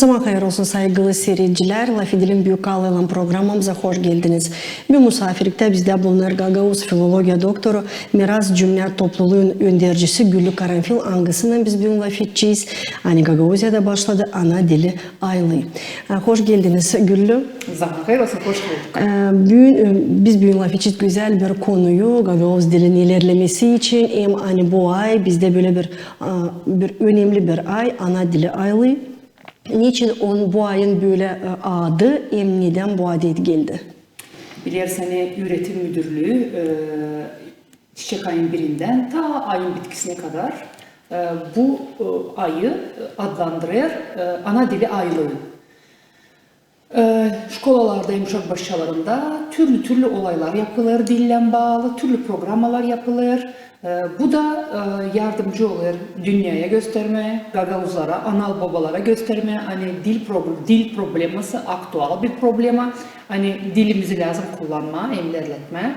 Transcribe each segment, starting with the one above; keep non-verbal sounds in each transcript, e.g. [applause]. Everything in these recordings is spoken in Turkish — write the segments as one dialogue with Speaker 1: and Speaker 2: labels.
Speaker 1: Zaman hayır olsun saygılı seyirciler. Laf Edelim Büyük Ağlayan programımıza hoş geldiniz. Bir misafirlikte bizde bulunan Gagavuz Filologiya Doktoru, Miras Cümle Topluluğun öndericisi Güllü Karanfil Angısı'ndan biz bugün laf edeceğiz. Hani Gagavuzya'da başladı ana dili aylığı. Ha, Hoş geldiniz Güllü.
Speaker 2: Zaman hayır olsun, hoş bulduk.
Speaker 1: Ee, Bugün, e, biz bugün laf edeceğiz güzel bir konuyu Gagavuz dilinin ilerlemesi için hem hani bu ay bizde böyle bir bir önemli bir ay ana dili aylığı. Niçin on bu ayın böyle e, adı hem neden bu adet geldi?
Speaker 2: Biliyorsun hani üretim müdürlüğü e, çiçek ayın birinden ta ayın bitkisine kadar e, bu ayı adlandırır ana dili aylığı. E, şkolalarda, yumuşak başçalarında türlü türlü olaylar yapılır, dille bağlı türlü programalar yapılır. E, bu da e, yardımcı olur dünyaya göstermeye, gagavuzlara, anal babalara göstermeye. Hani dil problem, dil probleması aktual bir problema. Hani dilimizi lazım kullanma, emlerletme.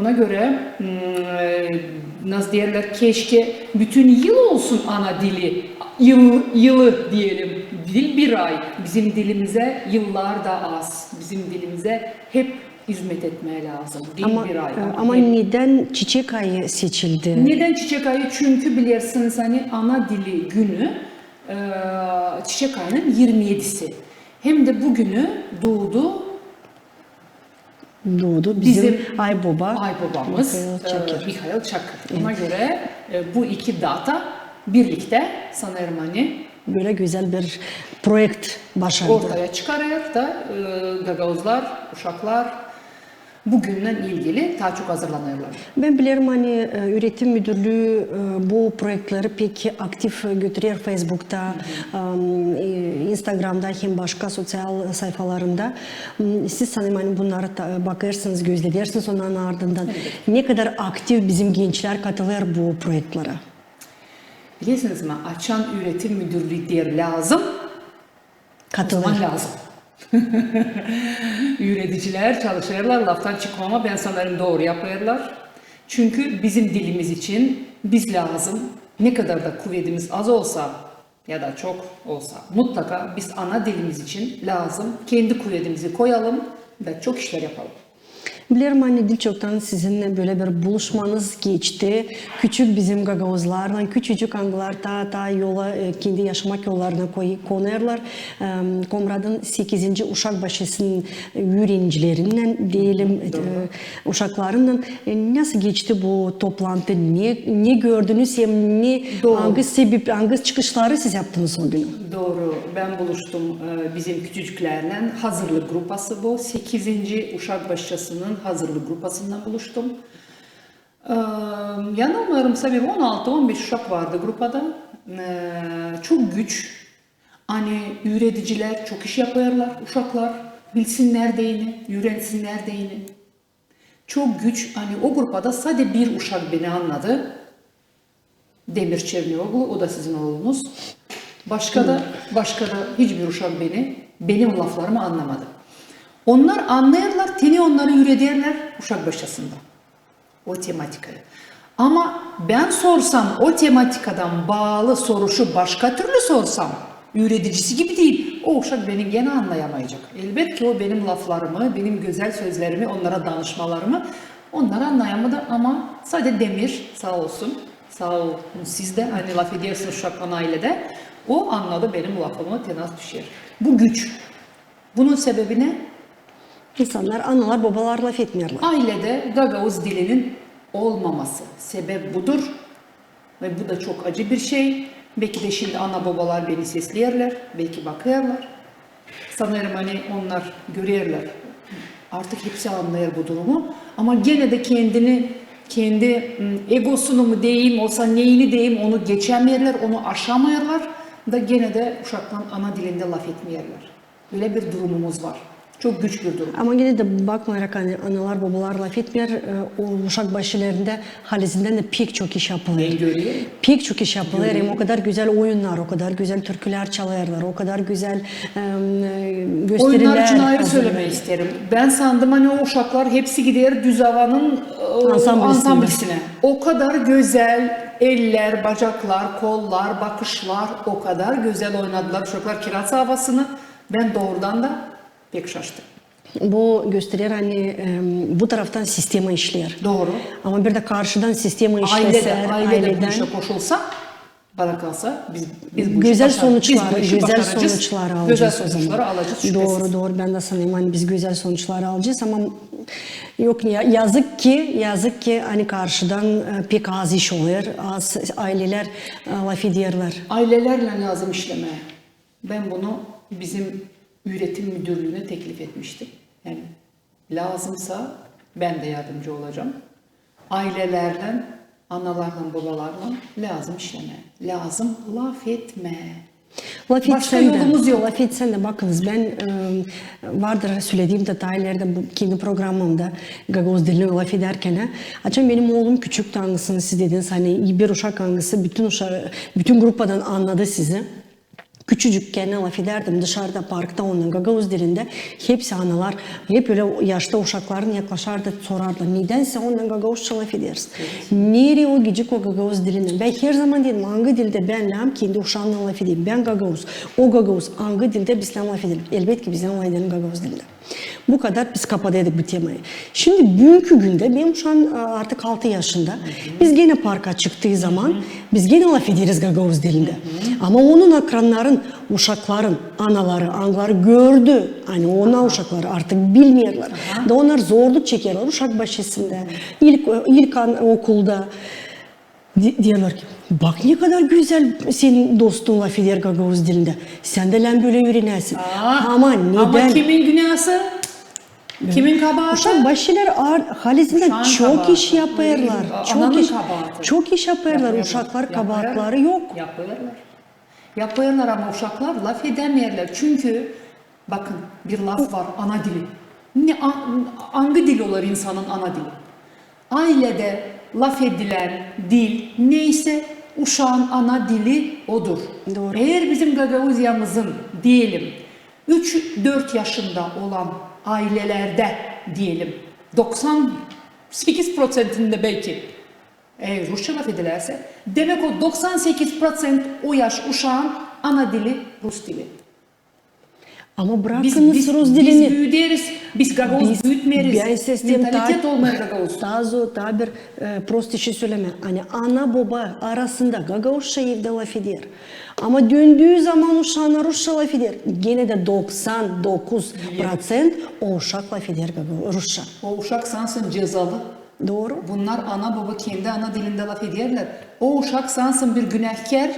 Speaker 2: Ona göre hmm, e, nasıl diyorlar keşke bütün yıl olsun ana dili yıl, yılı diyelim dil bir ay bizim dilimize yıllar da az bizim dilimize hep hizmet etmeye lazım dil
Speaker 1: Ama
Speaker 2: bir ay
Speaker 1: e, ama
Speaker 2: Hep.
Speaker 1: neden çiçek ayı seçildi?
Speaker 2: neden çiçek ayı çünkü bilirsiniz hani ana dili günü e, çiçek ayının 27'si hem de bugünü doğdu
Speaker 1: Doğdu bizim,
Speaker 2: Bizim
Speaker 1: ay baba.
Speaker 2: Ay babamız
Speaker 1: Mikhail
Speaker 2: e,
Speaker 1: Çakır.
Speaker 2: Mikhail Çakır. Ona göre e, bu iki data birlikte sanırım hani
Speaker 1: Böyle güzel bir projekt başardı.
Speaker 2: ortaya çıkarıyor da e, gagavuzlar, uşaklar bugünle ilgili daha çok hazırlanıyorlar.
Speaker 1: Ben bilirim hani e, üretim müdürlüğü e, bu projeleri pek aktif götürüyor Facebook'ta, e, Instagram'da hem başka sosyal sayfalarında. Siz sanırım hani bunlara bakarsınız, gözledirsiniz onların ardından. Ne kadar aktif bizim gençler katılıyor bu projelere.
Speaker 2: Biliyorsunuz mu açan üretim müdürlüğü diye lazım, zaman lazım. [laughs] Üreticiler çalışıyorlar, laftan çıkmama ben sanırım doğru yapıyorlar. Çünkü bizim dilimiz için biz lazım. Ne kadar da kuvvetimiz az olsa ya da çok olsa mutlaka biz ana dilimiz için lazım. Kendi kuvvetimizi koyalım ve çok işler yapalım.
Speaker 1: Bilirim hani dil çoktan sizinle böyle bir buluşmanız geçti. Küçük bizim gagavuzlarla, küçücük angılar ta ta yola e, kendi yaşamak yollarına koy, konerler. Komrad'ın 8. uşak başısının öğrencilerinden diyelim e, uşaklarından E, nasıl geçti bu toplantı? Ne, ne gördünüz hem ne
Speaker 2: Doğru.
Speaker 1: hangi sebep, hangi çıkışları siz yaptınız o gün?
Speaker 2: Doğru. Ben buluştum bizim küçücüklerle. Hazırlık grupası bu. 8. Uşak Başçası'nın hazırlık grupasından buluştum. Ee, yanılmıyorumsa bir 16-15 uşak vardı grupada. Ee, çok güç. Hani üreticiler çok iş yapıyorlar uşaklar. Bilsinler deyini, öğrensinler deyini. Çok güç. Hani o grupada sadece bir uşak beni anladı. Demir Çernioglu, o da sizin oğlunuz. Başka da başka da hiçbir uşak beni, benim laflarımı anlamadı. Onlar anlayırlar, teni onları yürederler uşak başlasında. O tematikayı. Ama ben sorsam o tematikadan bağlı soruşu başka türlü sorsam, üreticisi gibi değil, o uşak beni gene anlayamayacak. Elbet ki o benim laflarımı, benim güzel sözlerimi, onlara danışmalarımı onlar anlayamadı ama sadece Demir sağ olsun, sağ olun siz de hani laf ediyorsunuz uşak ailede, o anladı benim lafımı tenas düşer. Bu güç. Bunun sebebi ne?
Speaker 1: İnsanlar, analar, babalar laf etmiyorlar.
Speaker 2: Ailede Gagavuz dilinin olmaması. Sebep budur. Ve bu da çok acı bir şey. Belki de şimdi ana babalar beni sesliyorlar. Belki bakıyorlar. Sanırım hani onlar görüyorlar. Artık hepsi anlıyor bu durumu. Ama gene de kendini kendi egosunu mu diyeyim, olsa neyini diyeyim onu geçemiyorlar, onu aşamıyorlar da gene de uşaktan ana dilinde laf etmiyorlar. Böyle bir durumumuz var. Çok güç bir durum.
Speaker 1: Ama yine de bakmayarak hani analar babalar laf etmiyor. e, O uşak başlarında halizinden de pek çok iş yapılıyor.
Speaker 2: Ben görüyorum.
Speaker 1: Pek çok iş yapılıyor. Hem o kadar güzel oyunlar, o kadar güzel türküler çalıyorlar, o kadar güzel e, gösteriler.
Speaker 2: Oyunlar için ayrı söylemek isterim. Ben sandım hani o uşaklar hepsi gider düz havanın
Speaker 1: Ansamblisinde.
Speaker 2: ansamblisine. O kadar güzel eller, bacaklar, kollar, bakışlar o kadar güzel oynadılar çocuklar kiraz havasını. Ben doğrudan da pek şaştım.
Speaker 1: Bu gösterir hani bu taraftan sistema işler.
Speaker 2: Doğru.
Speaker 1: Ama bir de karşıdan sistema
Speaker 2: Ailede,
Speaker 1: işlese,
Speaker 2: ailede bu işe koşulsa bana kalsa biz, biz bu
Speaker 1: güzel
Speaker 2: başar-
Speaker 1: sonuçlar,
Speaker 2: biz bu
Speaker 1: güzel sonuçlar alacağız
Speaker 2: Güzel sonuçları alacağız şüphesiz.
Speaker 1: Doğru doğru ben de sanıyorum hani biz güzel sonuçlar alacağız ama yok ya yazık ki yazık ki hani karşıdan e, pek az iş oluyor. Az aileler e, laf ediyorlar.
Speaker 2: Ailelerle lazım işlemeye. Ben bunu bizim üretim müdürlüğüne teklif etmiştim. Yani lazımsa ben de yardımcı olacağım. Ailelerle, analarla, babalarla lazım işlemeye. Lazım laf etme.
Speaker 1: Laf
Speaker 2: Başka
Speaker 1: etsen de,
Speaker 2: yolumuz yok.
Speaker 1: Laf etsen de bakınız ben e, vardır söylediğim detaylarda bu kendi programımda Gagavuz dilini laf ederken açın benim oğlum küçük tanrısını siz dediniz hani bir uşak hangisi bütün uşak, bütün gruppadan anladı sizi. Küçücükken laf ederdim dışarıda parkta onun Gagavuz dilinde hepsi analar hep öyle yaşta uşakların yaklaşardı sorardı nedense ondan Gagavuzça laf ederiz. Nereye o gecik o Gagavuz dilinden? Ben her zaman dedim hangi dilde ben lam kendi uşağımla laf edeyim. Ben Gagavuz. O Gagavuz hangi dilde bizden laf edelim. Elbette ki bizden laf edelim Gagavuz dilinde. Bu kadar biz kapatıyorduk bu temayı. Şimdi bugünkü günde benim şu an artık 6 yaşında. Biz gene parka çıktığı zaman biz gene laf ederiz Gagavuz dilinde. Ama onun akranların, uşakların, anaları, anları gördü. Hani ona uşakları artık bilmiyorlar. Da onlar zorluk çekiyorlar uşak başısında. ilk ilk an, okulda. Di- diyorlar ki bak ne kadar güzel senin dostun laf eder Gagavuz dilinde. Sen de lan böyle öğrenersin. Ama neden?
Speaker 2: Ama kimin günahı? Kimin kabahati?
Speaker 1: Uşak başlar ağır halisinden
Speaker 2: Uşağın
Speaker 1: çok
Speaker 2: kabahati.
Speaker 1: iş.
Speaker 2: Ananın
Speaker 1: Çok iş,
Speaker 2: kabahati.
Speaker 1: çok iş yapıyorlar.
Speaker 2: Yapıyorlar.
Speaker 1: Uşaklar
Speaker 2: Yapıyorlar.
Speaker 1: kabahatları yok.
Speaker 2: Yapıyorlar. Yapıyorlar ama uşaklar laf edemiyorlar. Çünkü bakın bir laf var ana dili. Ne hangi dil olur insanın ana dili? Ailede laf edilen dil neyse uşağın ana dili odur.
Speaker 1: Doğru.
Speaker 2: Eğer bizim Gagavuzya'mızın diyelim 3-4 yaşında olan ailelerde diyelim. 98 prosentinde belki. Eğer Rusça laf edilerse. Demek o 98 prosent o yaş uşağın ana dili Rus dili.
Speaker 1: Ama
Speaker 2: Biz,
Speaker 1: bırakınız
Speaker 2: biz,
Speaker 1: Rus
Speaker 2: biz
Speaker 1: dilini.
Speaker 2: büyüderiz, biz Gagavuz büyütmeriz.
Speaker 1: Ben sistem
Speaker 2: Mentalitet olmayan Gagavuz.
Speaker 1: Tazo tabir e, prost işi söyleme. Hani ana baba arasında Gagavuzça evde laf eder. Ama döndüğü zaman uşağına Rusça laf eder. Gene de 99 prosent o uşak laf eder Rusça.
Speaker 2: O uşak sansın cezalı.
Speaker 1: Doğru.
Speaker 2: Bunlar ana baba kendi ana dilinde laf ederler. O uşak sansın bir günahkar.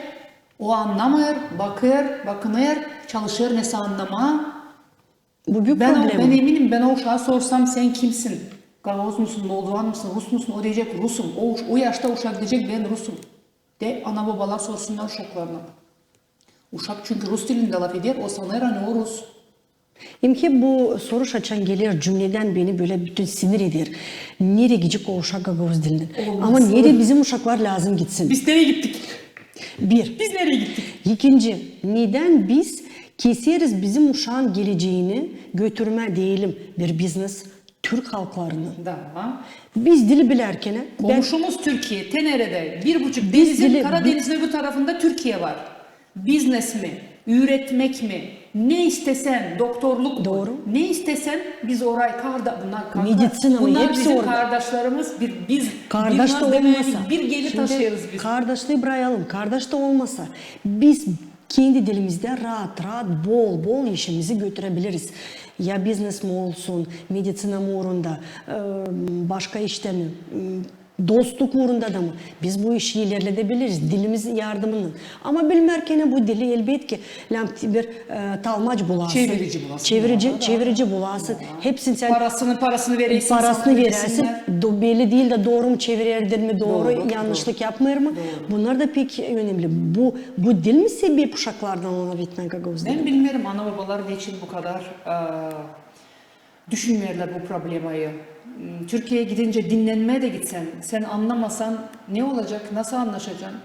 Speaker 2: O anlamıyor, bakıyor, bakınıyor, çalışıyor neyse anlama.
Speaker 1: Bu büyük
Speaker 2: Ben,
Speaker 1: problem.
Speaker 2: ben eminim ben o uşağa sorsam sen kimsin? Gavuz musun, Moldovan mısın, Rus musun? O diyecek Rusum. O, o yaşta uşak diyecek ben Rusum. De ana babalar sorsunlar uşaklarına. Uşak çünkü Rus dilinde laf eder, o sanır hani o Rus.
Speaker 1: İmki bu soru açan gelir cümleden beni böyle bütün sinir eder. Nereye gidecek o uşak Gagavuz dilinden?
Speaker 2: Olmaz.
Speaker 1: Ama nereye bizim uşaklar lazım gitsin?
Speaker 2: Biz nereye gittik?
Speaker 1: Bir.
Speaker 2: Biz nereye gittik?
Speaker 1: İkinci, neden biz keseriz bizim uşağın geleceğini götürme diyelim bir business Türk halklarının.
Speaker 2: Da.
Speaker 1: Biz dili bilerken ben
Speaker 2: Komşumuz Türkiye, Tenere'de bir buçuk denizin Karadeniz'in öbür tarafında Türkiye var. Biznes mi, üretmek mi, ne istesen doktorluk mu,
Speaker 1: Doğru.
Speaker 2: ne istesen biz orayı karda bunlar kardeş.
Speaker 1: Medisina mı?
Speaker 2: bunlar
Speaker 1: Hepsi
Speaker 2: bizim
Speaker 1: orada.
Speaker 2: kardeşlerimiz bir biz
Speaker 1: kardeş de olmasa.
Speaker 2: bir geli
Speaker 1: Şimdi
Speaker 2: taşıyoruz biz.
Speaker 1: Kardeşliği bırakalım. Kardeş de olmasa biz kendi dilimizde rahat rahat bol bol işimizi götürebiliriz. Ya business mi olsun, medisina mı uğrunda, başka işte mi, dostluk uğrunda da mı? Biz bu işi ilerletebiliriz dilimiz yardımının. Ama bilmerken bu dili elbet ki bir e, talmaç bulasın.
Speaker 2: Çevirici bulasın.
Speaker 1: Çevirici,
Speaker 2: Ya,
Speaker 1: çevirici bulasın. Hepsini sen
Speaker 2: Parasını parasını verirsin.
Speaker 1: parasını verirsin. Do, belli değil de doğru mu çevirir mi doğru,
Speaker 2: Doğru,
Speaker 1: yanlışlık yapmıyor mu? Bunlar da pek önemli. Bu bu dil mi sebep uşaklardan ona bitmen Gagavuz
Speaker 2: Ben bilmiyorum ana babalar niçin bu kadar eee düşünmüyorlar bu problemayı. Hmm, Türkiye'ye gidince dinlenmeye de gitsen, sen anlamasan ne olacak, nasıl anlaşacaksın?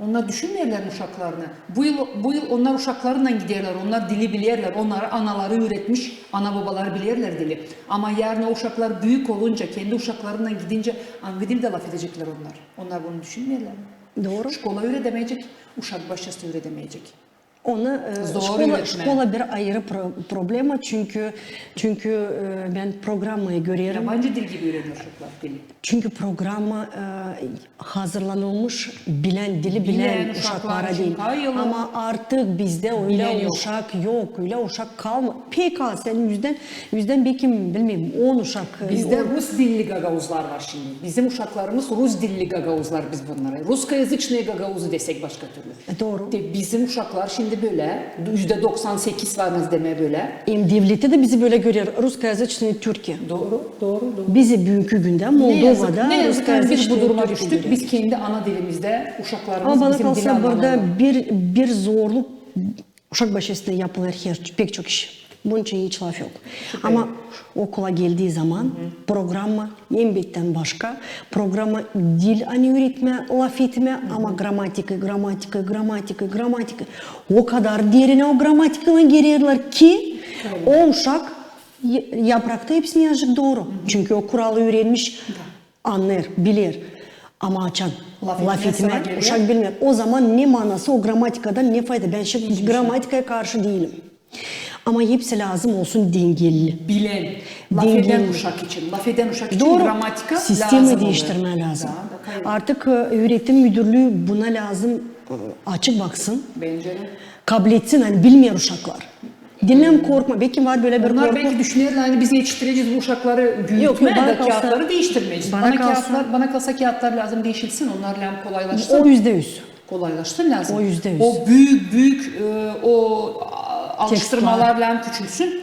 Speaker 2: Onlar düşünmüyorlar uşaklarını. Bu yıl, bu yıl onlar uşaklarla giderler. Onlar dili bilirler. Onlar anaları üretmiş. Ana babalar bilirler dili. Ama yarın o uşaklar büyük olunca, kendi uşaklarından gidince hangi dilde laf edecekler onlar? Onlar bunu düşünmüyorlar.
Speaker 1: Doğru.
Speaker 2: Şkola öğretemeyecek, uşak başkası öğretemeyecek.
Speaker 1: Ona e,
Speaker 2: Zor
Speaker 1: şkola,
Speaker 2: yönetme.
Speaker 1: şkola bir ayrı pro- problema çünkü çünkü e, ben programı görüyorum.
Speaker 2: Yabancı dil gibi öğreniyor uşaklar dili.
Speaker 1: Çünkü programa e, hazırlanılmış bilen dili bilen,
Speaker 2: Bilen uşaklar
Speaker 1: uşaklara
Speaker 2: için
Speaker 1: değil.
Speaker 2: kayılı.
Speaker 1: Ama artık bizde öyle
Speaker 2: Bilen yok.
Speaker 1: uşak yok, öyle uşak kalma. Pek az, sen yüzden yüzden belki bilmiyorum 10 uşak. e,
Speaker 2: Bizde
Speaker 1: on-
Speaker 2: Rus dilli gagavuzlar var şimdi. Bizim uşaklarımız Rus dilli gagavuzlar biz bunlara. Ruskoязычные gagavuzu desek başka türlü.
Speaker 1: E, doğru.
Speaker 2: De bizim uşaklar şimdi şimdi böyle. Yüzde 98 var demeye böyle.
Speaker 1: Hem devleti de bizi böyle görüyor. Rus gazetçinin Türkiye.
Speaker 2: Doğru, doğru, doğru.
Speaker 1: Bizi büyünkü günden Moldova'da
Speaker 2: ne yazık, ne yazık biz bu duruma düştük. Biz kendi ana dilimizde uşaklarımız
Speaker 1: Ama bana
Speaker 2: bizim
Speaker 1: kalsa burada bir, bir zorluk uşak bahçesinde yapılır her, pek çok iş. Bunun için hiç laf yok. Ama okula geldiği zaman programı embetten başka. Programı dil hani öğretme, laf etme ama gramatika, gramatika, gramatika, gramatika. O kadar derine o gramatikana giriyorlar ki o uşak yaprakta hepsini yazık doğru. Çünkü o kuralı öğrenmiş, anlar, bilir. Ama açan
Speaker 2: Laf
Speaker 1: laf, etme, uşak bilmiyor. O zaman ne manası o gramatikadan ne fayda? Ben şimdi gramatikaya karşı değilim. Ama hepsi lazım olsun dengeli.
Speaker 2: Bilen, laf eden uşak için, laf eden uşak için
Speaker 1: Doğru.
Speaker 2: gramatika
Speaker 1: Sistemi
Speaker 2: lazım
Speaker 1: değiştirme
Speaker 2: oluyor.
Speaker 1: lazım.
Speaker 2: Daha da.
Speaker 1: Artık e, öğretim müdürlüğü buna lazım e, açık baksın.
Speaker 2: Bence de.
Speaker 1: Kabul etsin hani bilmeyen uşaklar. Dinlem korkma. Belki var böyle bir
Speaker 2: Onlar
Speaker 1: korku.
Speaker 2: belki düşünüyorlar hani biz yetiştireceğiz bu uşakları büyütme
Speaker 1: Yok, bana
Speaker 2: de
Speaker 1: kalsa-
Speaker 2: kağıtları değiştirmeyeceğiz.
Speaker 1: bana
Speaker 2: Bana,
Speaker 1: kalsa-
Speaker 2: kağıtlar, bana kalsa kağıtlar lazım değişilsin. Onlar hem kolaylaşsın.
Speaker 1: O yüzde yüz.
Speaker 2: kolaylaşsın lazım.
Speaker 1: O yüzde yüz.
Speaker 2: O büyük büyük e, o a- alıştırmalar lağım küçülsün.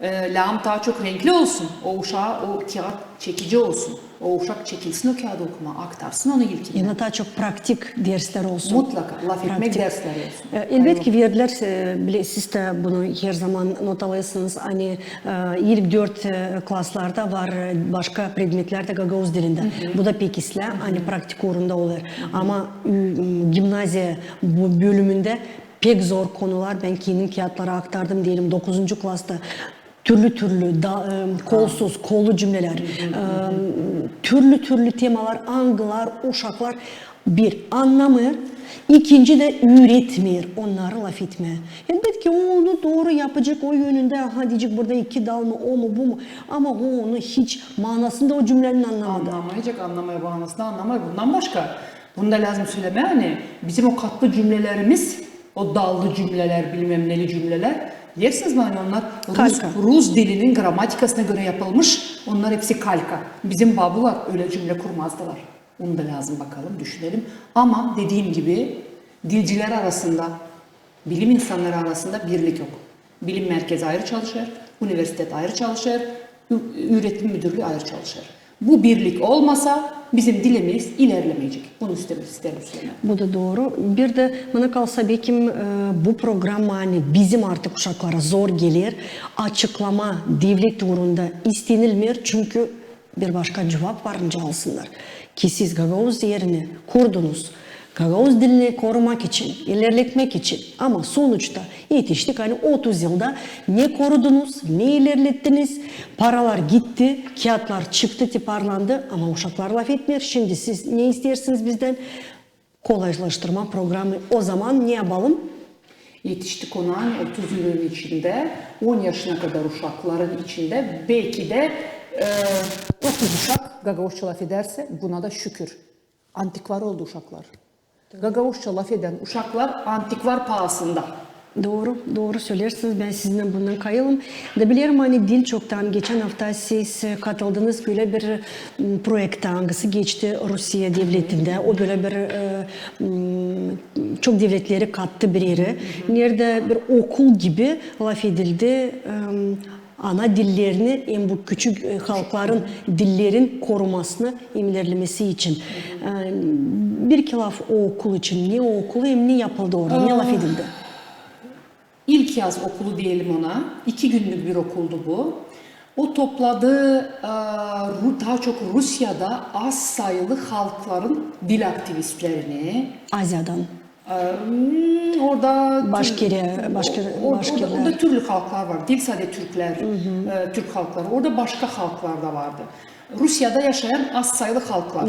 Speaker 2: E, lağım daha çok renkli olsun. O uşağa o kağıt çekici olsun. O uşak çekilsin o kağıdı okuma, aktarsın onu ilkine.
Speaker 1: Yine daha çok praktik dersler olsun.
Speaker 2: Mutlaka laf etmek
Speaker 1: Praktik.
Speaker 2: dersleri olsun.
Speaker 1: E, Elbet ki verdiler, e, bile- siz de bunu her zaman not alırsınız. Hani e, ilk dört e, klaslarda var başka predmetlerde Gagavuz dilinde. Bu da pek isle, hani praktik uğrunda olur. Ama ü, gimnaziya bu bölümünde pek zor konular. Ben kendim kağıtlara aktardım diyelim 9. klasta türlü türlü da, e, kolsuz, kollu cümleler, e, türlü türlü temalar, angılar, uşaklar bir anlamıyor, ikinci de üretmiyor, onları laf etmeye. Elbette ki o onu doğru yapacak o yönünde, ha diyecek burada iki dal mı, o mu, bu mu? Ama o onu hiç manasında o cümlenin anlamadı.
Speaker 2: Anlamayacak, anlamaya bağımlısını anlamaya bundan başka. Bunu da lazım söyleme yani. Bizim o katlı cümlelerimiz, o dallı cümleler, bilmem neli cümleler. Yersiniz mi hani onlar Rus,
Speaker 1: Kalka.
Speaker 2: Rus dilinin gramatikasına göre yapılmış. Onlar hepsi kalka. Bizim babular öyle cümle kurmazdılar. Onu da lazım bakalım, düşünelim. Ama dediğim gibi dilciler arasında, bilim insanları arasında birlik yok. Bilim merkezi ayrı çalışır, üniversite ayrı çalışır, üretim müdürlüğü ayrı çalışır. Bu birlik olmasa bizim dilimiz ilerlemeyecek. Bunu istemek isterim söylemek.
Speaker 1: Bu da doğru. Bir de bana kalsa belki e, bu program hani bizim artık uşaklara zor gelir. Açıklama devlet uğrunda istenilmiyor çünkü bir başka cevap varınca alsınlar. Ki siz Gagavuz yerini kurdunuz. Gagavuz dilini korumak için, ilerletmek için ama sonuçta yetiştik hani 30 yılda ne korudunuz, ne ilerlettiniz, paralar gitti, kağıtlar çıktı, tiparlandı ama uşaklar laf etmiyor. Şimdi siz ne istersiniz bizden? Kolaylaştırma programı. O zaman ne yapalım?
Speaker 2: Yetiştik konağın 30 yılın içinde 10 yaşına kadar uşakların içinde belki de e, 30 uşak Gagavuzça laf ederse buna da şükür. Antikvar oldu uşaklar. Gagavuzça laf eden uşaklar antikvar pahasında.
Speaker 1: Doğru, doğru söylersiniz. Ben sizinle bundan kayalım. Da bilirim hani dil çoktan geçen hafta siz e, katıldınız böyle bir m, projekte hangisi geçti Rusya devletinde. O böyle bir e, çok devletleri kattı bir yere. Nerede bir okul gibi laf edildi. Ana dillerini hem bu küçük e, halkların dillerin korumasını ilerlemesi için. E, bir iki laf o okul için. Ne o okulu hem ne yapıldı orada, ne laf edildi.
Speaker 2: İlk yaz okulu diyelim ona. İki günlük bir okuldu bu. O topladığı e, daha çok Rusya'da az sayılı halkların dil aktivistlerini,
Speaker 1: Asya'dan.
Speaker 2: E, hmm, orada
Speaker 1: Başkere, başka,
Speaker 2: o- orada, orada türlü halklar var. Değil sadece Türkler, e, Türk halkları. Orada başka halklar da vardı. Rusya'da yaşayan az sayılı halklar.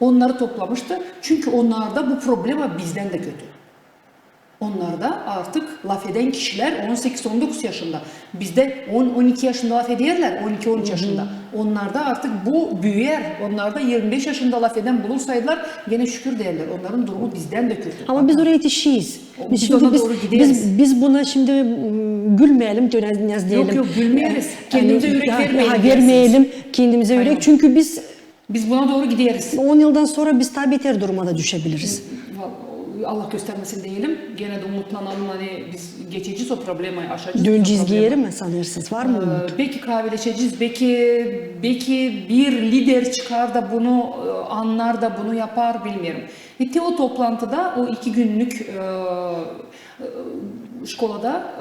Speaker 2: Onları toplamıştı. Çünkü onlarda bu problem bizden de kötü. Onlar da artık laf eden kişiler 18-19 yaşında. Bizde 10-12 yaşında laf ederler, 12-13 yaşında. Onlarda artık bu büyüyer. Onlarda 25 yaşında laf eden bulursaydılar gene şükür derler. Onların durumu bizden de kötü.
Speaker 1: Ama biz oraya yetişiyiz.
Speaker 2: Biz
Speaker 1: şimdi biz, biz, biz buna şimdi mm, gülmeyelim, dönez diyelim.
Speaker 2: Yok, yok, gülmeyeriz. Kendimize yürek
Speaker 1: ha,
Speaker 2: vermeyelim
Speaker 1: ha, vermeyelim kendimize
Speaker 2: Aynen.
Speaker 1: yürek. Çünkü biz
Speaker 2: Biz buna doğru gideriz.
Speaker 1: 10 yıldan sonra biz tabii beter duruma da düşebiliriz.
Speaker 2: Allah göstermesin diyelim. Gene de umutlanalım hani biz geçeceğiz o problemi aşacağız.
Speaker 1: Dün
Speaker 2: o
Speaker 1: çizgi
Speaker 2: problemi.
Speaker 1: yeri mi sanırsınız? Var mı umut?
Speaker 2: Ee, belki kahveleşeceğiz, belki belki bir lider çıkar da bunu e, anlar da bunu yapar bilmiyorum. Ve o toplantıda o iki günlük e, e, şkolada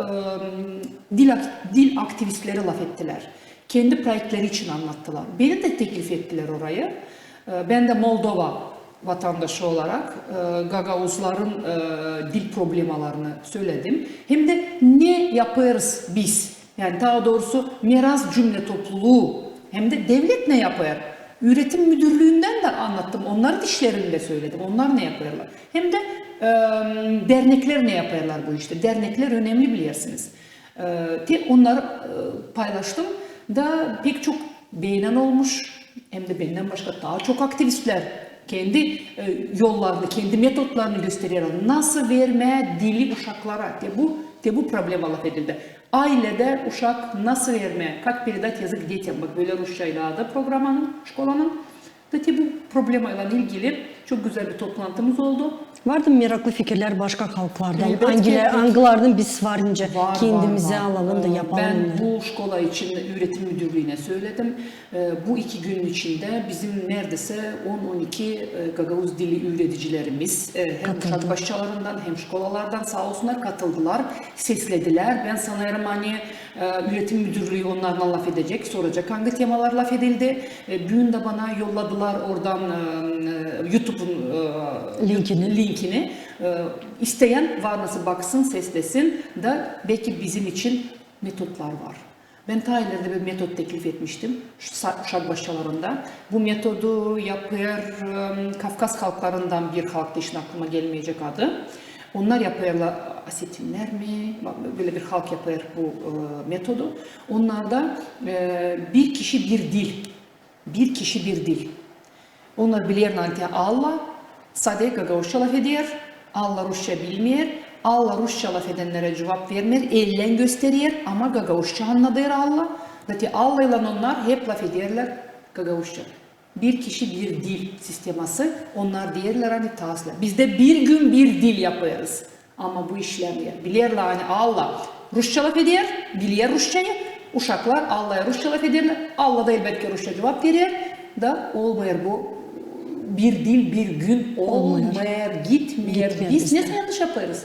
Speaker 2: e, dil, dil aktivistleri laf ettiler. Kendi projeleri için anlattılar. Beni de teklif ettiler orayı. E, ben de Moldova vatandaşı olarak e, Gagavuzların e, dil problemalarını söyledim. Hem de ne yaparız biz? Yani daha doğrusu miras cümle topluluğu hem de devlet ne yapar? Üretim müdürlüğünden de anlattım. Onların işlerini de söyledim. Onlar ne yaparlar? Hem de e, dernekler ne yaparlar bu işte? Dernekler önemli bilirsiniz. E, onları e, paylaştım da pek çok beğenen olmuş. Hem de benden başka daha çok aktivistler kendi e, yollarını, kendi metotlarını gösteriyor. Nasıl verme dili uşaklara? De bu, de bu problem laf edildi. Ailede uşak nasıl verme? Как передать язык детям? Bak böyle Rusçayla da programının, şkolanın. Da te bu problemayla ilgili çok güzel bir toplantımız oldu.
Speaker 1: Vardı meraklı fikirler başka halklardan?
Speaker 2: Elbette,
Speaker 1: Hangiler,
Speaker 2: elbette.
Speaker 1: hangilerden biz varınca
Speaker 2: Var,
Speaker 1: kendimize
Speaker 2: var, var.
Speaker 1: alalım da
Speaker 2: Ee,
Speaker 1: yapalım.
Speaker 2: Ben bu şkola için üretim müdürlüğüne söyledim. Ee, Bu iki gün içinde bizim neredeyse 10-12 e, Gagavuz dili üreticilerimiz e, hem başçalarından hem şkolalardan sağ olsunlar katıldılar, seslediler. Ben sanırım hani e, üretim müdürlüğü onlarla laf edecek, soracak hangi temalar laf edildi. Bugün de bana yolladılar oradan e, e, YouTube'un e,
Speaker 1: Linkini.
Speaker 2: linkini. Ee, isteyen var nasıl baksın, seslesin da belki bizim için metotlar var. Ben ta ileride bir metot teklif etmiştim uşak başçalarında. Bu metodu yapıyor ım, Kafkas halklarından bir halk da şimdi aklıma gelmeyecek adı. Onlar yapıyorlar asetinler mi? Böyle bir halk yapıyor bu e, metodu. Onlarda e, bir kişi bir dil. Bir kişi bir dil. Onlar bilirler ki Allah sadece Gagavuşça laf eder, Allah Rusça bilmiyor, Allah Rusça laf edenlere cevap vermiyor, ellen gösteriyor ama Gagavuşça anladır Allah. Zaten Allah ile onlar hep laf ederler Gagavuşça. Bir kişi bir dil sisteması, onlar diyorlar hani tasla. Biz de bir gün bir dil yapıyoruz. Ama bu işlemiyor. Bilirler hani Allah Rusça laf eder, biliyor Rusçayı. Uşaklar Allah'a Rusça laf ederler. Allah da elbette Rusça cevap verir. Da olmuyor bu bir dil bir gün olmuyor, gitmiyor.
Speaker 1: Gitmiyor
Speaker 2: Biz
Speaker 1: bizde.
Speaker 2: ne yanlış yaparız?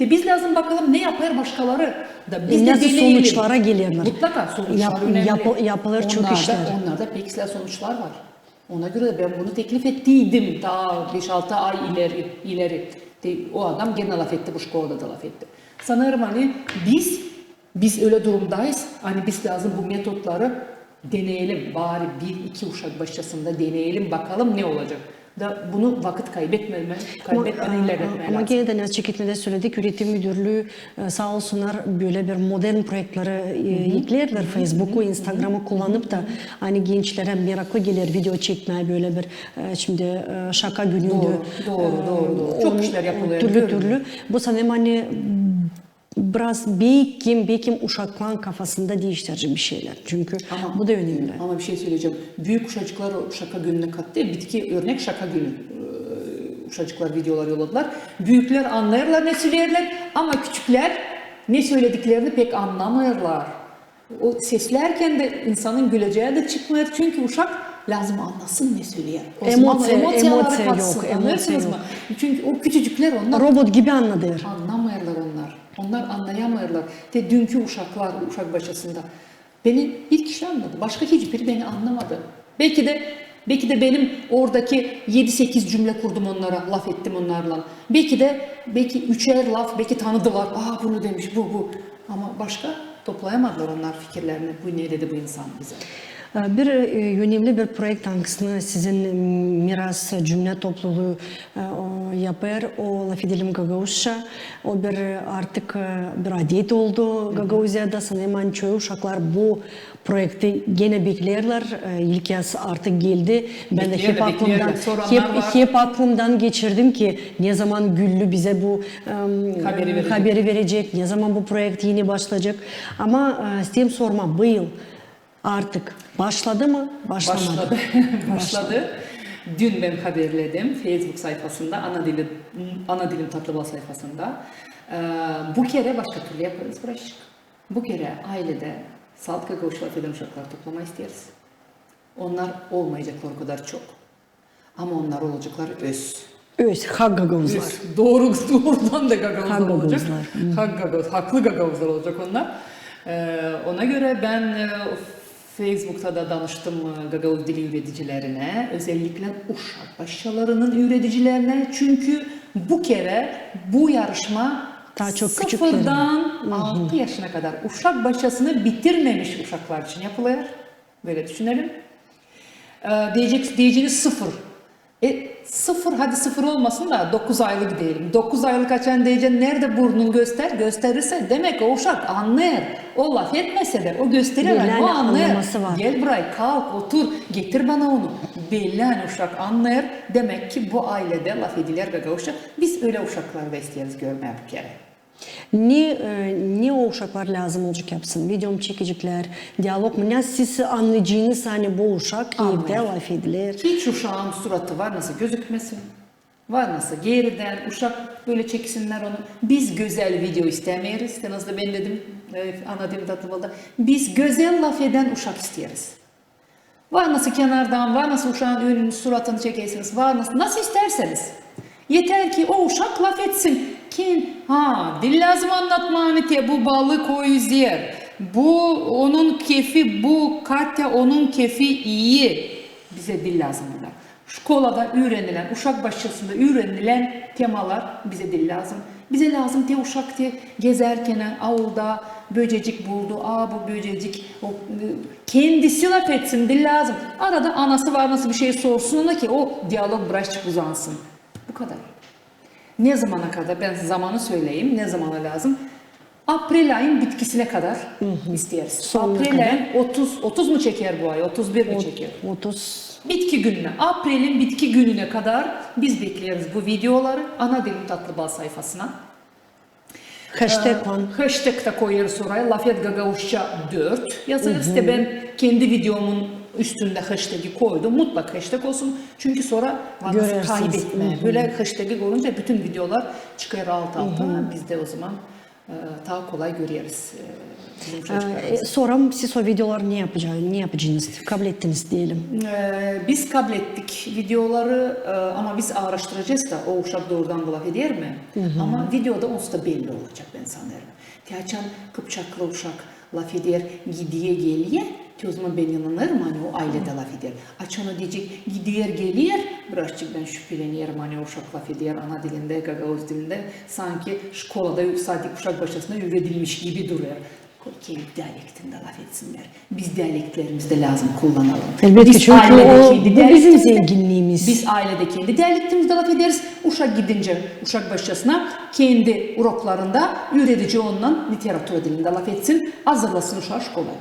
Speaker 2: De biz lazım bakalım ne yapar başkaları da biz
Speaker 1: E,
Speaker 2: de
Speaker 1: nasıl
Speaker 2: deneyelim.
Speaker 1: sonuçlara gelirler?
Speaker 2: Mutlaka sonuçlar
Speaker 1: Yap-
Speaker 2: önemli.
Speaker 1: yapı- yapılır çok
Speaker 2: onlarda,
Speaker 1: işler.
Speaker 2: Onlarda pek güzel sonuçlar var. Ona göre de ben bunu teklif ettiydim daha 5-6 ay ileri. ileri. De, o adam gene laf etti, bu şkolada da laf etti. Sanırım hani biz biz öyle durumdayız. Hani biz lazım bu metotları deneyelim. Bari bir iki uşak başçasında deneyelim bakalım ne olacak. Da bunu vakit kaybetmeden,
Speaker 1: Ama,
Speaker 2: kaybetmeden ilerletmeye
Speaker 1: ama
Speaker 2: lazım.
Speaker 1: gene de Naz Çekitme'de söyledik üretim müdürlüğü e, sağ olsunlar böyle bir modern projeleri e, yüklerler Facebook'u, Instagram'ı kullanıp da hani gençlere meraklı gelir video çekmeye böyle bir e, şimdi şaka günüydü.
Speaker 2: Doğru, doğru, doğru, doğru. Çok işler yapılıyor,
Speaker 1: Türlü türlü. Bu sanırım hani biraz beykim beykim uşakların kafasında değiştirici bir şeyler. Çünkü bu da önemli.
Speaker 2: Ama bir şey söyleyeceğim. Büyük uşacıklar şaka gününe kattı. Bitki örnek şaka günü. Ee, Uşacıklar videolar yolladılar. Büyükler anlarlar ne söylerler ama küçükler ne söylediklerini pek anlamıyorlar. O seslerken de insanın güleceği de çıkmıyor. Çünkü uşak lazım anlasın ne söylüyor. O emosyaları
Speaker 1: emotsi yok,
Speaker 2: anlıyorsunuz mu? Çünkü o küçücükler onlar
Speaker 1: Robot gibi anladır.
Speaker 2: Anlamıyorlar onlar. Anlayamıyorlar. Te dünkü uşaklar, uşak başısında Beni bir kişi anladı. Başka hiçbiri beni anlamadı. Belki de belki de benim oradaki 7-8 cümle kurdum onlara, laf ettim onlarla. Belki de belki üçer laf, belki tanıdılar. Aa bunu demiş, bu bu. Ama başka toplayamadılar onlar fikirlerini. Bu ne dedi bu insan bize.
Speaker 1: Bir e, önemli bir proje tankısını sizin miras cümle topluluğu e, yapar. O laf edelim Gagauzca. O bir e, artık bir adet oldu Gagauzya'da. Sanırım çoğu uşaklar bu projekti gene beklerler. İlk yaz artık geldi. Ben de hep aklımdan, hep, hep aklımdan geçirdim ki ne zaman Güllü bize bu e,
Speaker 2: Haberi verecek.
Speaker 1: haberi verecek, ne zaman bu projekt yeni başlayacak. Ama e, istedim sorma bu yıl artık başladı mı? Başlamadı. [laughs]
Speaker 2: Başladı. Başladı. Dün ben haberledim Facebook sayfasında, ana dilim, ana dilim tatlıbal sayfasında. Ee, bu kere başka türlü yaparız Barışık. Bu kere ailede sağlık ve koğuşlar feden uşaklar toplama isteriz. Onlar olmayacaklar o kadar çok. Ama onlar olacaklar öz.
Speaker 1: Öz, hak Gagauzlar.
Speaker 2: Öz. Doğru, doğrudan da gagavuzlar olacak.
Speaker 1: gagavuzlar.
Speaker 2: Hak gagavuz, haklı gagavuzlar olacak onlar. Ee, ona göre ben e, Facebook'ta da danıştım e, gagavuz dili üreticilerine, özellikle uşak başçalarının üreticilerine. Çünkü bu kere bu yarışma
Speaker 1: Daha çok
Speaker 2: sıfırdan 6 yaşına kadar uşak başçasını bitirmemiş uşaklar için yapılıyor. Böyle düşünelim. Ee, diyecek, diyeceğiniz sıfır. E, sıfır hadi sıfır olmasın da 9 aylık diyelim. 9 aylık açan diyeceğin nerede burnun göster gösterirse demek o uşak anlar. O laf etmese de o gösterir yani, o anlar. Gel buraya kalk otur getir bana onu. Belli hani uşak anlar. Demek ki bu ailede laf edilir gaga uşak. Biz öyle uşakları da isteriz görmeye bir kere.
Speaker 1: Ne, e, ne o uşaklar lazım olacak yapsın? Videom çekecekler, diyalog mu? Ne siz anlayacağınız hani bu uşak evde
Speaker 2: Anlayın.
Speaker 1: laf edilir.
Speaker 2: Hiç uşağın suratı var nasıl gözükmesin. Var nasıl geriden uşak böyle çeksinler onu. Biz güzel video istemeyiz. Sen az da ben dedim e, ana dilim tatlıbalda. Biz güzel laf eden uşak isteriz. Var nasıl kenardan, var nasıl uşağın önünü, suratını çekersiniz, var nasıl, nasıl isterseniz. Yeter ki o uşak laf etsin. Kim? Ha, dil lazım anlatma Ahmet'e bu balık o yüzer. Bu onun kefi, bu Katya onun kefi iyi. Bize dil lazım bunlar. Şkolada öğrenilen, uşak başçasında öğrenilen temalar bize dil lazım. Bize lazım diye uşak diye gezerken avulda böcecik buldu. Aa bu böcecik o, e, kendisi laf etsin dil lazım. Arada anası var nasıl bir şey sorsun ona ki o diyalog bıraşıp uzansın. Bu kadar. Ne zamana kadar? Ben zamanı söyleyeyim. Ne zamana lazım? April ayın bitkisine kadar isteriz.
Speaker 1: Sonuna
Speaker 2: April
Speaker 1: kadar.
Speaker 2: ayın 30, 30 mu çeker bu ay? 31 mi çeker?
Speaker 1: 30
Speaker 2: Bitki gününe, April'in bitki gününe kadar biz bekliyoruz bu videoları ana dilim tatlı bal sayfasına.
Speaker 1: hashtag var.
Speaker 2: Hashtag da koyarız oraya. Lafet Gagavuşça 4 yazarız. İşte ben kendi videomun üstünde hashtag'i koydum. Mutlak hashtag olsun. Çünkü sonra
Speaker 1: Görersiniz.
Speaker 2: kaybetme. Böyle hashtag'i koyunca bütün videolar çıkar alt alta. Biz de o zaman e, daha kolay görüyoruz. e, çocuklarımızı.
Speaker 1: E, sonra siz o videoları ne yapacağınız, ne yapacağınız, kabul ettiniz diyelim.
Speaker 2: Ee, biz kabul ettik videoları ama biz araştıracağız da o uşak doğrudan bu laf eder mi? Ama videoda olsa da belli olacak ben sanırım. Tiyaçan Kıpçaklı uşak laf eder, gidiye geliye. Ki o zaman ben inanırım hani o ailede laf eder. Açana diyecek gidiyor geliyor. Birazcık ben şüpheleniyorum hani uşak laf eder ana dilinde, Gagavuz dilinde. Sanki şkolada sadik uşak başlasında öğretilmiş gibi duruyor. Kendi diyalektinde laf etsinler. Biz diyalektlerimizde lazım kullanalım.
Speaker 1: Elbette
Speaker 2: Biz
Speaker 1: çünkü o- bu bizim zenginliğimiz.
Speaker 2: Biz ailede kendi diyalektimizde laf ederiz. Uşak gidince, uşak başçasına kendi uroklarında üretici ondan literatür dilinde laf etsin. Hazırlasın uşağı şkolaya.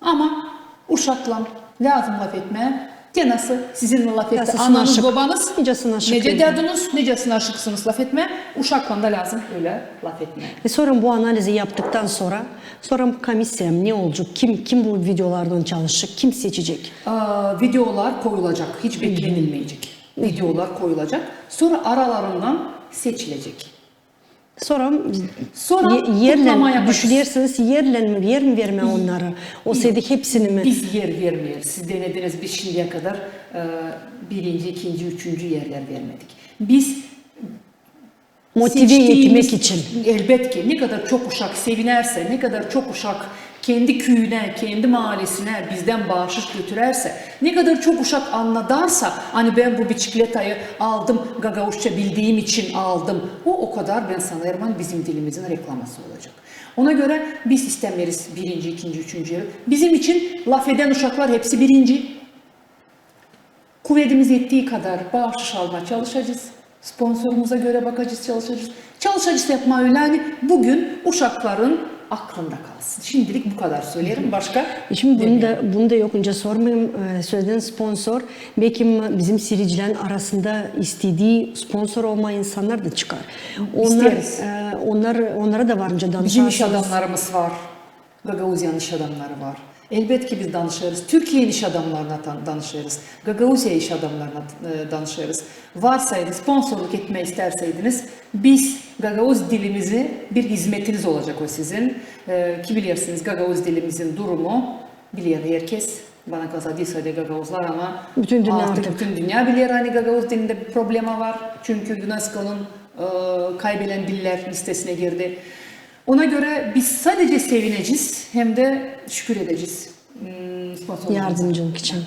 Speaker 2: Ama uşakla lazım laf etmeye. Ya nasıl sizinle laf etti ananız
Speaker 1: aşık.
Speaker 2: babanız.
Speaker 1: Nicesine aşık
Speaker 2: Nece
Speaker 1: değil.
Speaker 2: dediniz, necesine aşıksınız laf etmeye. Uşakla da lazım öyle laf etmeye.
Speaker 1: Ve sonra bu analizi yaptıktan sonra sonra komisya ne olacak? Kim kim bu videolardan çalışacak? Kim seçecek?
Speaker 2: Aa, videolar koyulacak. Hiç beklenilmeyecek. Videolar koyulacak. Sonra aralarından seçilecek.
Speaker 1: Sonra,
Speaker 2: Sonra
Speaker 1: yerle
Speaker 2: yaparız.
Speaker 1: düşünürseniz yerle mi, yer mi verme onlara? O sevdik hepsini mi?
Speaker 2: Biz yer vermiyoruz. Siz denediniz biz şimdiye kadar e, birinci, ikinci, üçüncü yerler vermedik. Biz
Speaker 1: Motive etmek için.
Speaker 2: Elbet ki ne kadar çok uşak sevinerse, ne kadar çok uşak kendi köyüne, kendi mahallesine bizden bağışış götürerse, ne kadar çok uşak anladarsa, hani ben bu biçikletayı aldım, Gagavuşça bildiğim için aldım, o o kadar ben sanırım bizim dilimizin reklaması olacak. Ona göre biz istemleriz birinci, ikinci, üçüncü. Bizim için laf eden uşaklar hepsi birinci. Kuvvetimiz yettiği kadar bağış almaya çalışacağız. Sponsorumuza göre bakacağız, çalışacağız. Çalışacağız yapma öyle hani bugün uşakların aklında kalsın. Şimdilik bu kadar söylerim. Başka?
Speaker 1: E Şimdi bunu da, bunu da yok önce sormayayım. Ee, Söylediğin sponsor belki bizim seyircilerin arasında istediği sponsor olma insanlar da çıkar. Onlar, e, onlar onlara da varınca
Speaker 2: Bizim
Speaker 1: danışarsınız.
Speaker 2: iş adamlarımız var. Gagavuzyan iş adamları var. Elbet ki biz danışırız. Türkiye'nin iş adamlarına danışırız. Gagavuzya iş adamlarına e, danışırız. Varsaydı sponsorluk etme isterseydiniz biz Gagavuz dilimizi bir hizmetiniz olacak o sizin. E, ki bilirsiniz Gagavuz dilimizin durumu biliyor herkes. Bana kalsa değil sadece Gagavuzlar ama
Speaker 1: Bütün dünya
Speaker 2: artık,
Speaker 1: artık.
Speaker 2: bütün dünya biliyor hani Gagavuz dilinde bir problema var. Çünkü UNESCO'nun e, kaybeden diller listesine girdi. Ona göre biz sadece sevineceğiz hem de şükür edeceğiz. Sponsorlarımıza.
Speaker 1: yardımcılık için.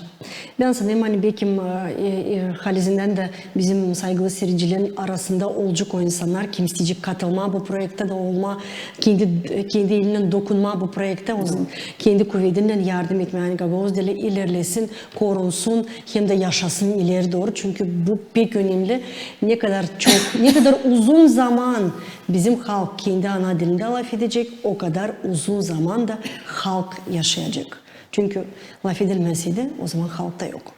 Speaker 1: Ben sanırım hani belki e, e, halizinden de bizim saygılı seyircilerin arasında olacak o insanlar kim isteyecek katılma bu projekte de olma, kendi kendi elinden dokunma bu projekte o zaman kendi kuvvetinden yardım etme. Yani Gagavuz dili ilerlesin, korunsun hem de yaşasın ileri doğru. Çünkü bu pek önemli. Ne kadar çok, [laughs] ne kadar uzun zaman bizim halk kendi ana dilinde laf edecek o kadar uzun zaman da halk yaşayacak. Çünkü laf edilmeseydi o zaman halkta yok.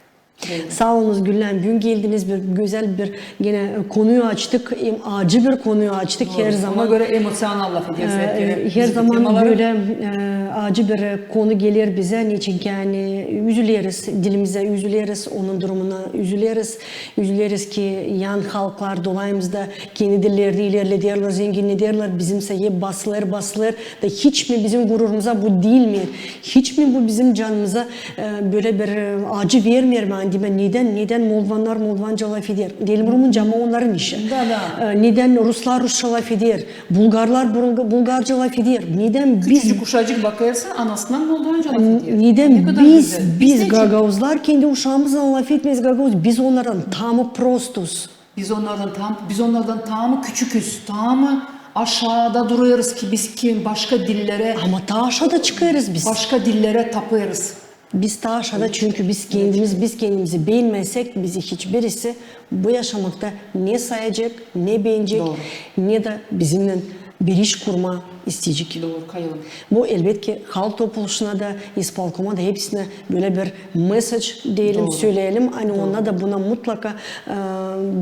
Speaker 1: Sağ olunuz Gülen. Bugün geldiniz bir güzel bir yine konuyu açtık. Acı bir konuyu açtık her
Speaker 2: Ona
Speaker 1: zaman.
Speaker 2: göre emosyonel laf ediyoruz. gene.
Speaker 1: her zaman
Speaker 2: temaları-
Speaker 1: böyle e, acı bir konu gelir bize. Niçin yani üzüleriz, dilimize üzüleriz, onun durumuna üzüleriz. Üzüleriz ki yan halklar dolayımızda kendi dillerini ilerlediyorlar, zenginlediyorlar. Bizimse hep basılır basılır da hiç mi bizim gururumuza bu değil mi? Hiç mi bu bizim canımıza e, böyle bir e, acı vermiyor mu? Ben neden, neden Molvanlar Molvanca laf eder? Diyelim Rumunca ama onların işi.
Speaker 2: Da, da.
Speaker 1: E, Neden Ruslar Rusça laf eder? Bulgarlar Bulga- Bulgarca laf eder? Neden biz
Speaker 2: Küçücük uşacık bakıyorsun anasından Moldovanca laf. Ne
Speaker 1: neden
Speaker 2: kadar
Speaker 1: biz
Speaker 2: güzel.
Speaker 1: biz
Speaker 2: ne için?
Speaker 1: Gagavuzlar kendi uşağımızla laf etmeyiz Gagavuz? Biz onlardan tamı prostus.
Speaker 2: Biz onlardan tam biz onlardan tamı küçüküz. Tamı aşağıda duruyoruz ki biz kim başka dillere
Speaker 1: Ama ta aşağıda çıkarız biz.
Speaker 2: başka dillere tapıyoruz.
Speaker 1: Biz ta aşağıda çünkü biz kendimiz biz kendimizi beğenmezsek bizi hiçbirisi bu yaşamakta ne sayacak, ne beğenecek,
Speaker 2: Doğru.
Speaker 1: ne de bizimle bir iş kurma isteyecek.
Speaker 2: Doğru kayalım.
Speaker 1: Bu elbet ki halk topluluğuna da, İspalkom'a da hepsine böyle bir mesaj diyelim,
Speaker 2: Doğru.
Speaker 1: söyleyelim. Hani onlar da buna mutlaka e,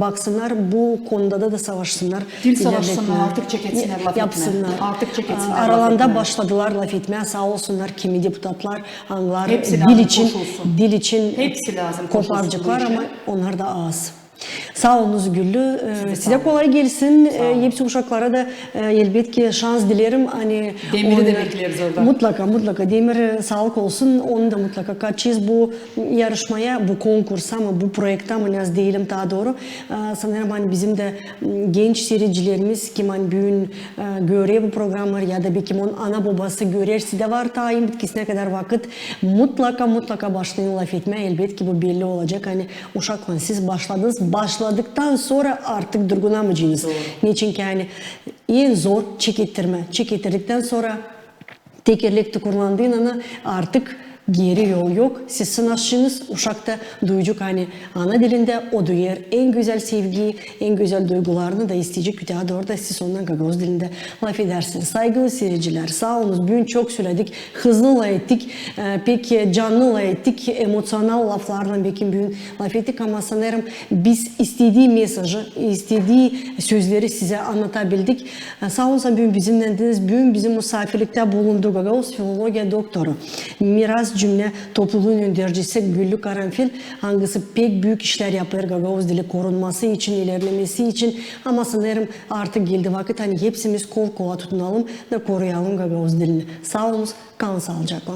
Speaker 1: baksınlar, bu konuda da, da savaşsınlar.
Speaker 2: Dil savaşsınlar, artık çek etsinler laf etme.
Speaker 1: Yapsınlar.
Speaker 2: Artık çek etsinler
Speaker 1: E,
Speaker 2: laf etme.
Speaker 1: başladılar laf etmeye sağ olsunlar kimi deputatlar, anlar,
Speaker 2: Hepsi
Speaker 1: dil için,
Speaker 2: koşulsun.
Speaker 1: dil için
Speaker 2: Hepsi lazım,
Speaker 1: koparcıklar ama onlar da az. Sağ olunuz Güllü. Ee, size kolay gelsin. Ee, hepsi uşaklara da e, elbet ki şans dilerim. Hani
Speaker 2: Demir'i de bekleriz orada.
Speaker 1: Mutlaka mutlaka Demir e, sağlık olsun. Onu da mutlaka kaçacağız bu yarışmaya, bu konkursa mı, bu projekte mi yaz değilim daha doğru. Ee, sanırım hani bizim de genç seyircilerimiz kim hani bugün e, görüyor bu programları ya da belki onun ana babası görür de var tayin bitkisine kadar vakit mutlaka mutlaka başlayın laf etmeye elbet ki bu belli olacak. Hani uşakla siz başladınız. Başladıktan sonra artık durgunamayacaksınız. Niçin ki hani en zor çekittirme. Çekittirdikten sonra tekerlekte kullandığında artık geri yol yok. Siz sınavşınız uşakta duyacak hani ana dilinde o duyar. En güzel sevgiyi, en güzel duygularını da isteyecek. Daha doğru da siz ondan Gagavuz dilinde laf edersiniz. Saygılı seyirciler sağ olunuz. Bugün çok söyledik. Hızlı ettik. Ee, peki canlı ettik. Emosyonel laflarla belki bugün laf ettik ama sanırım biz istediği mesajı, istediği sözleri size anlatabildik. Ee, Sağ olun bugün bizimlendiniz. Bugün bizim misafirlikte bulundu Gagavuz Filologiya Doktoru. Miras Cümle Topluluğun öndürücüsü Güllü Karanfil hangisi pek büyük işler yapıyor Gagavuz dili korunması için, ilerlemesi için ama sanırım artık geldi vakit hani hepsimiz kol kola tutunalım da koruyalım Gagavuz dilini. Sağ olunuz, kan sağlıcakla.